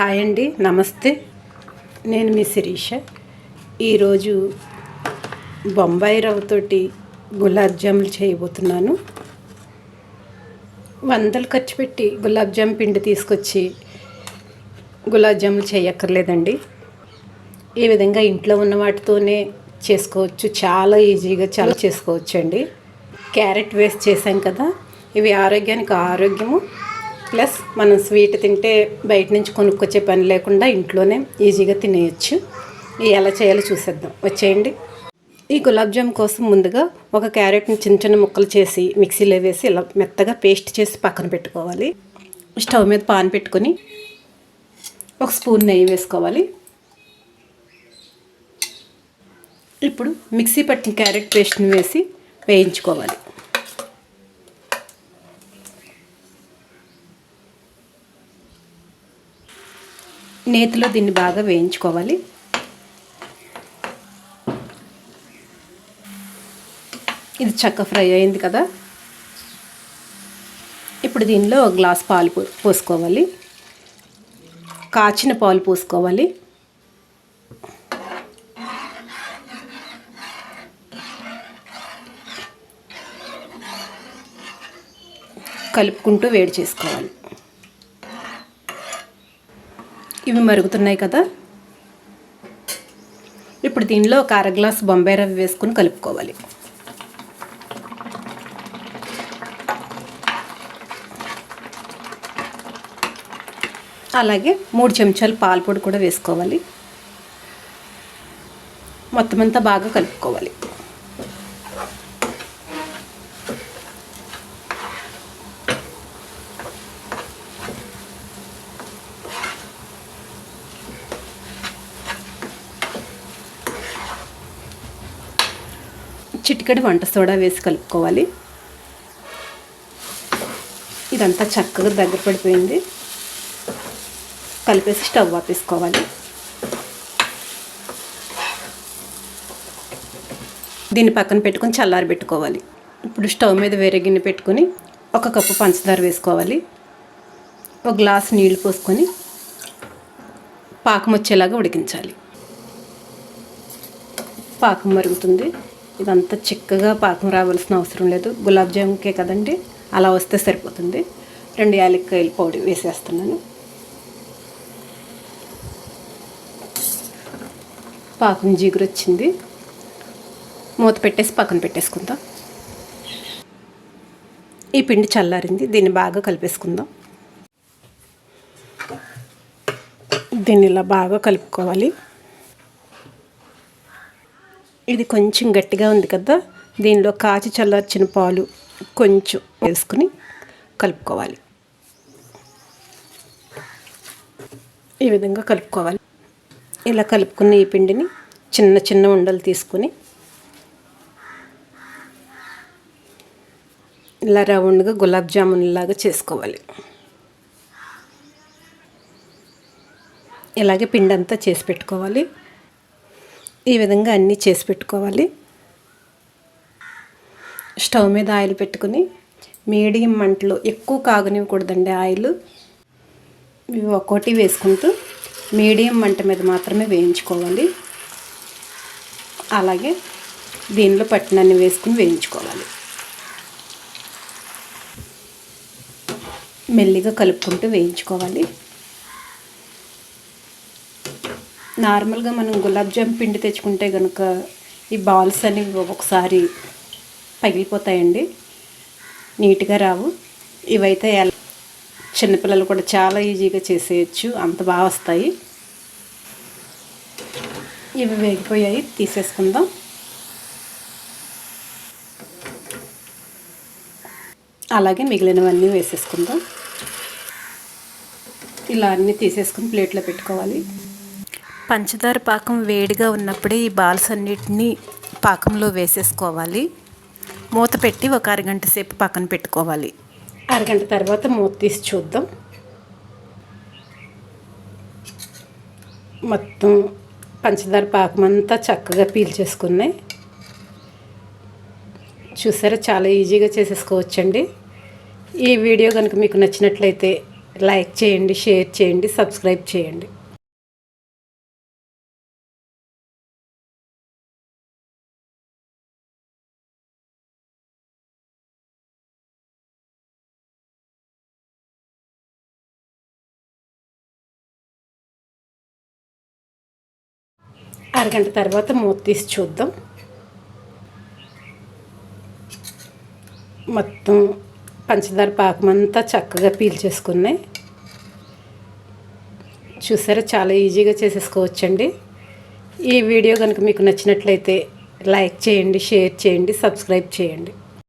Hi అండి నమస్తే. నేను మీ శిరీష. ఈరోజు బొంబాయి రవ్వతోటి గులాబ్ జాములు చేయబోతున్నాను. వందలు ఖర్చు పెట్టి గులాబ్ జామ్ పిండి తీసుకొచ్చి గులాబ్ జాములు చేయక్కర్లేదండి. ఈ విధంగా ఇంట్లో ఉన్న వాటితోనే చేసుకోవచ్చు. చాలా ఈజీగా చాలా చేసుకోవచ్చు అండి క్యారెట్ వేస్ట్ చేశాం కదా ఇవి ఆరోగ్యానికి ఆరోగ్యము. ప్లస్ మనం స్వీట్ తింటే బయట నుంచి కొనుక్కొచ్చే పని లేకుండా ఇంట్లోనే ఈజీగా తినేయచ్చు. ఇవి ఎలా చేయాలో చూసేద్దాం. వచ్చేయండి. ఈ గులాబ్ జామ్ కోసం ముందుగా ఒక క్యారెట్ని చిన్న చిన్న ముక్కలు చేసి మిక్సీలో వేసి ఇలా మెత్తగా పేస్ట్ చేసి పక్కన పెట్టుకోవాలి. స్టవ్ మీద పాన్ పెట్టుకొని ఒక స్పూన్ నెయ్యి వేసుకోవాలి. ఇప్పుడు మిక్సీ పట్టిన క్యారెట్ పేస్ట్ని వేసి వేయించుకోవాలి. నేతిలో దీన్ని బాగా వేయించుకోవాలి. ఇది చక్క ఫ్రై అయింది కదా. ఇప్పుడు దీనిలో గ్లాస్ పాలు పో పోసుకోవాలి. కాచిన పాలు పోసుకోవాలి. కలుపుకుంటూ వేడి చేసుకోవాలి. ఇవి మరుగుతున్నాయి కదా. ఇప్పుడు దీనిలో ఒక అర గ్లాస్ బొంబాయి రవ్వ వేసుకుని కలుపుకోవాలి. అలాగే మూడు చెంచాలు పాల పొడి కూడా వేసుకోవాలి. మొత్తం అంతా బాగా కలుపుకోవాలి. చిటికడి వంట సోడా వేసి కలుపుకోవాలి. ఇదంతా చక్కగా దగ్గర పడిపోయింది. కలిపేసి స్టవ్ ఆపేసుకోవాలి. దీన్ని పక్కన పెట్టుకొని చల్లారి పెట్టుకోవాలి. ఇప్పుడు స్టవ్ మీద వేరే గిన్నె పెట్టుకొని ఒక కప్పు పంచదార వేసుకోవాలి. ఒక గ్లాస్ నీళ్ళు పోసుకొని పాకం వచ్చేలాగా ఉడికించాలి. పాకం మరుగుతుంది. ఇదంతా చిక్కగా పాకం రావాల్సిన అవసరం లేదు. గులాబ్ జాముకే కదండి. అలా వస్తే సరిపోతుంది. రెండు యాలక్కాయలు పౌడి వేసేస్తున్నాను. పాకం జిగురు వచ్చింది మూత పెట్టేసి పక్కన పెట్టేసుకుందాం. ఈ పిండి చల్లారింది. దీన్ని బాగా కలిపేసుకుందాం. దీన్ని ఇలా బాగా కలుపుకోవాలి. ఇది కొంచెం గట్టిగా ఉంది కదా దీనిలో కాచి చల్లార్చిన పాలు కొంచెం వేసుకుని కలుపుకోవాలి. ఈ విధంగా కలుపుకోవాలి. ఇలా కలుపుకున్న ఈ పిండిని చిన్న చిన్న ఉండలు తీసుకుని ఇలా రౌండ్గా గులాబ్ జామున్ లాగా చేసుకోవాలి. ఇలాగే పిండి అంతా చేసి పెట్టుకోవాలి. ఈ విధంగా అన్నీ చేసి పెట్టుకోవాలి. స్టవ్ మీద ఆయిల్ పెట్టుకుని మీడియం మంటలో ఎక్కువ కాగనివ్వకూడదండి ఆయిల్. ఇవి ఒక్కోటి వేసుకుంటూ మీడియం మంట మీద మాత్రమే వేయించుకోవాలి. అలాగే దీనిలో పట్టినన్ని వేసుకుని వేయించుకోవాలి. మెల్లిగా కలుపుకుంటూ వేయించుకోవాలి. నార్మల్గా మనం గులాబ్ జామ్ పిండి తెచ్చుకుంటే కనుక ఈ బాల్స్ అనేవి ఒక్కొక్కసారి పగిలిపోతాయండి. నీట్గా రావు. ఇవైతే చిన్నపిల్లలు కూడా చాలా ఈజీగా చేసేయచ్చు. అంత బాగా వస్తాయి. ఇవి వేగిపోయాయి. తీసేసుకుందాం. అలాగే మిగిలినవన్నీ వేసేసుకుందాం. ఇలా అన్నీ తీసేసుకుని ప్లేట్లో పెట్టుకోవాలి. పంచదార పాకం వేడిగా ఉన్నప్పుడే ఈ బాల్స్ అన్నిటినీ పాకంలో వేసేసుకోవాలి. మూత పెట్టి ఒక అరగంట సేపు పక్కన పెట్టుకోవాలి. అరగంట తర్వాత మూత తీసి చూద్దాం. మొత్తం పంచదార పాకం అంతా చక్కగా పీల్చేసుకున్నాయి. చూసారా చాలా ఈజీగా చేసేసుకోవచ్చండి. ఈ వీడియో కనుక మీకు నచ్చినట్లయితే లైక్ చేయండి షేర్ చేయండి సబ్స్క్రైబ్ చేయండి. అరగంట తర్వాత మూత తీసి చూద్దాం. మొత్తం పంచదార పాకమంతా చక్కగా పీల్చేసుకున్నాయి. చూసారా చాలా ఈజీగా చేసేసుకోవచ్చండి. ఈ వీడియో కనుక మీకు నచ్చినట్లయితే లైక్ చేయండి షేర్ చేయండి సబ్స్క్రైబ్ చేయండి.